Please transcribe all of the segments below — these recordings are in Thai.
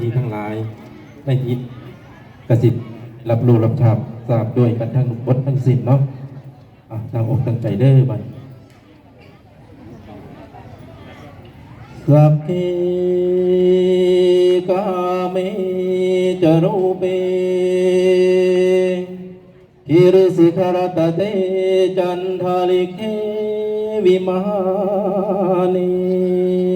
ที่ทั้งหลายในทิศกสิทธิ์รับรู้รับทราบทราบด้วยกันทั้งบททั้งสิ้นเนาะตั้งอกตั้งใจเด้อบัดสัพเพกาเมจรูเปกิรสิขรตเตจันทาลิเควิมานี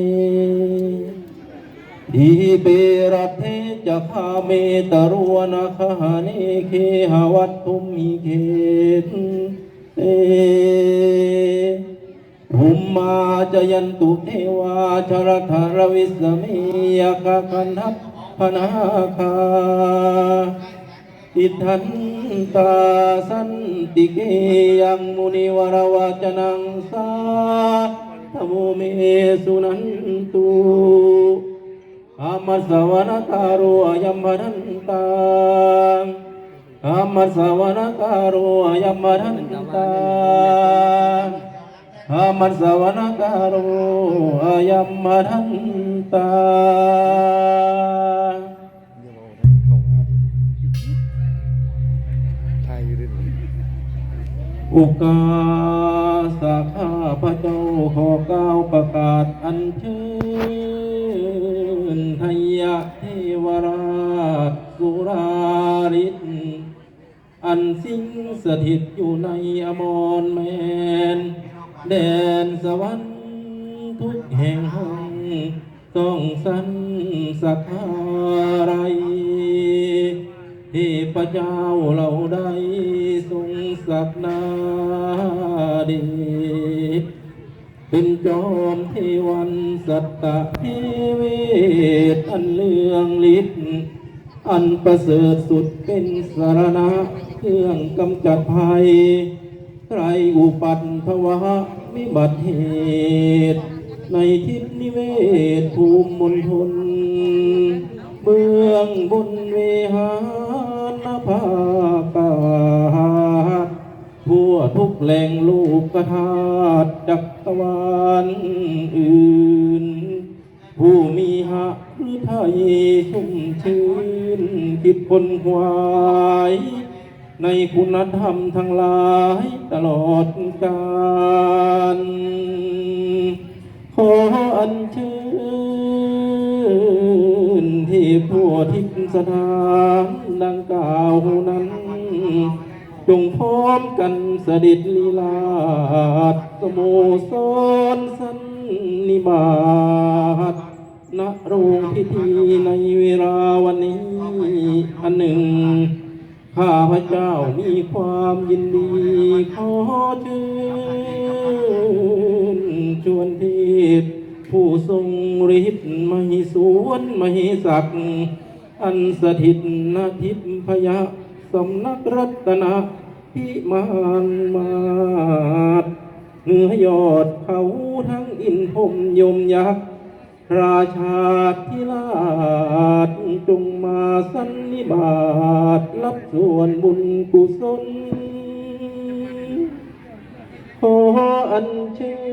ทีเปรัตเทจะคาเมตรวนาคหานิเคหวัตทุมิเกตเตภุมมาจยันตุเทวาชรธารวิสเมยคคันทัพนาคาอิทันตาสันติเกยังมุนิวรวจนังสาธโมเมสุนันตุ Amma sawana karo ayam maranta Amma sawana karo ayam maranta Amma sawana karo ayam maranta ไทยอยู่ด้วยนี่อุกา สาข้าพระเจ้าขอก้าวประกาศอัญเชิญไทยะเทวราชสุราริศอันสิงสถิตอยู่ในอมรแมน แดนสวรรค์ทุกแห่งห้องต้องสันสักการะเทพเจ้าเราได้ทรงศักนาดชเป็นจอมเทวันสัตตะเทเวศอันเลืองฤทธิ์อันประเสริฐสุดเป็นสารณะเครื่องกำจัดภัยใครอุปัตถวะวิบัติเหตุ ในทิศนิเวศภูมิมณฑลเมืองบุญเวหา ภากาทั่วทุกแหล่งลูกกธาตุจักรวาลอื่น ผู้มีหะหรือไทยชุ่มชื้นคิดคนควายในคุณธรรมทั้งหลายตลอดกาลขออัญเชิญ ที่วทิพสถานดังกล่าวนั้น จงพร้อมกันเสด็จลีลาดสโมสรสันนิบาตณโรงพิธีในเวลาวันนี้ อันหนึ่ง ข้าพระเจ้ามีความยินดีขอเชิญชวนเทพ ผู้ทรงฤทธิ์มหิสวนมหิศักดิ์อันสถิตนาทิพพยะสำนักรัตนะพิมานมาศเหนือยอดเขาทั้งอินพมยมยักษ์ราชาธิราชจงมาสันนิบาตรับส่วนบุญกุศลขออัญเชิญ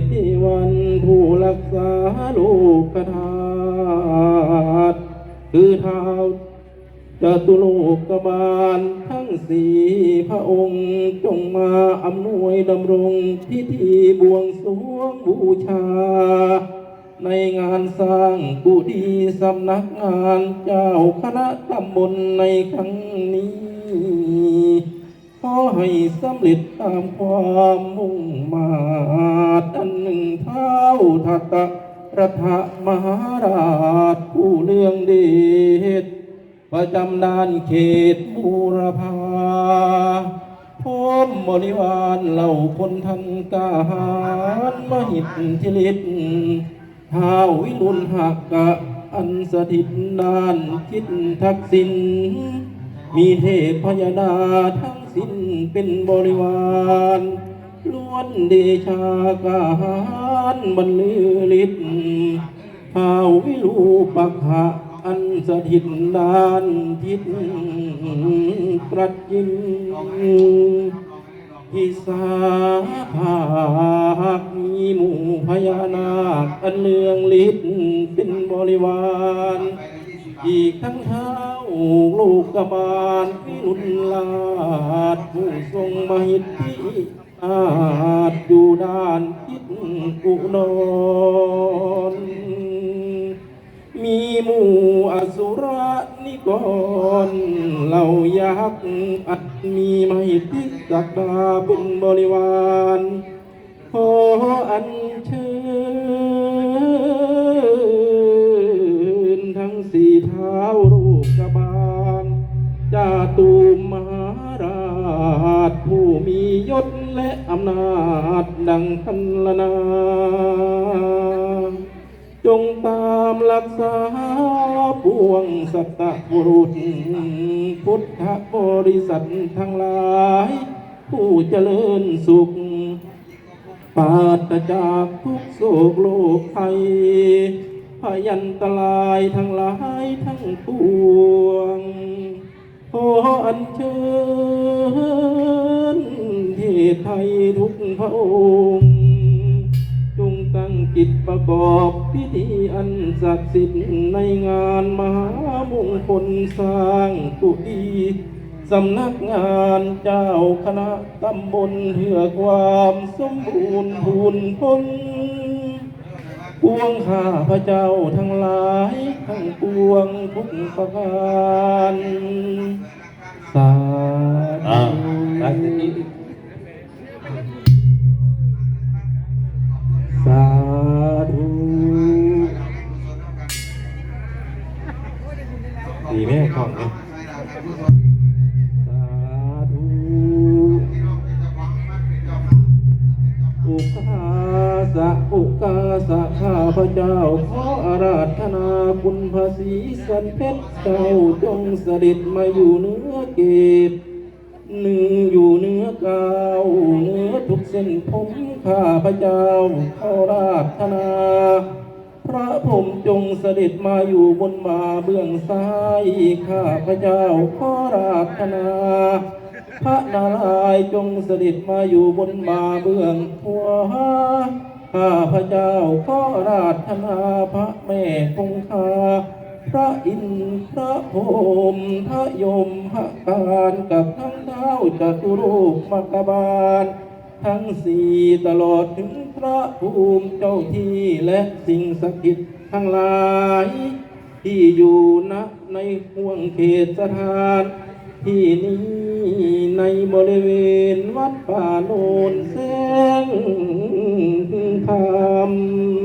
เทพเทวันผู้รักษาลูกกธาตุคือเท้าจตุโลกบาลทั้งสี่พระองค์จงมาอำนวยดำรงพิธีบวงสรวงบูชา ในงานสร้างกุฏิสำนักงานเจ้าคณะตำบลในครั้งนี้ ขอให้สำเร็จตามความมุ่งมาตรอันหนึ่งเท้าทัตตะรัฐมหาราชผู้เรื่องเดชประจำด่านเขตบูรพาพร้อมบริวารเหล่าคนทันกาหารมหิตทิลิตท้าววิรุณหักกะอันสถิตนานคิดทักษิณมีเทพพยดาทั้ง สิ้นเป็นบริวารล้วนเดชาการบรรลือฤทธิ์ท้าวิรูปักหะอันสถิตดานทิศประจิมพิสาภาคมีหมู่พญานาคอันเนืองฤทธิ์เป็นบริวาร อีกทั้งเท้าลูกกบาลวิรุณลาดผู้ทรงมหิทธิอาจอยู่ด้านทิศอุดรมีหมู่อสุรนิกรเหล่ายักษ์อัดมีมหิทธิศักดาเป็นบริวารขออัญเช อำนาจดังพันลนา จงตามรักษาปวงสัตตบุรุษ พุทธบริษัททั้งหลาย ผู้เจริญสุขปาศจากทุกโศกโลกภัยพยันตรายทั้งหลายทั้งปวง ขออัญเชิญ ศไทยทุกพระองค์จงตั้งจิตประกอบพิธีอันศักดิ์สิทธิ์ในงานมหามงคลสร้างกุฏิสำนักงานเจ้าคณะตำบลเพื่อความสมบูรณ์พูนพ้นปวงข้าพระเจ้าทั้งหลายทั้งปวงทุกประการสาอ่าธุ กาสะข้าพระเจ้า ขออาราธนาคุณภาษีสันเพชรเจ้าจงเสด็จมาอยู่เหนือเกตหนึ่งอยู่เนื้อกาวเนื้อทุกเส้นผมข้าพระเจ้าข้าราธนา พระผมจงเสด็จมาอยู่บนมาเบื้องซ้ายข้าพระเจ้าขอราธนาพระนารายณ์จงเสด็จมาอยู่บนมาเบื้องขวา ข้าพระเจ้าขอราธนาพระแม่คงคา พระอินทร์พระพรมพระยมพระการกับทั้งเท้าจตุรูปมกบาล ทั้งสี่ตลอดถึงพระภูมิเจ้าที่และสิ่งศักดิ์สิทธิ์ทั้งหลาย ที่อยู่ณในห่วงเขตสถานที่นี้ในบริเวณวัดป่าโนนแสง ธรรม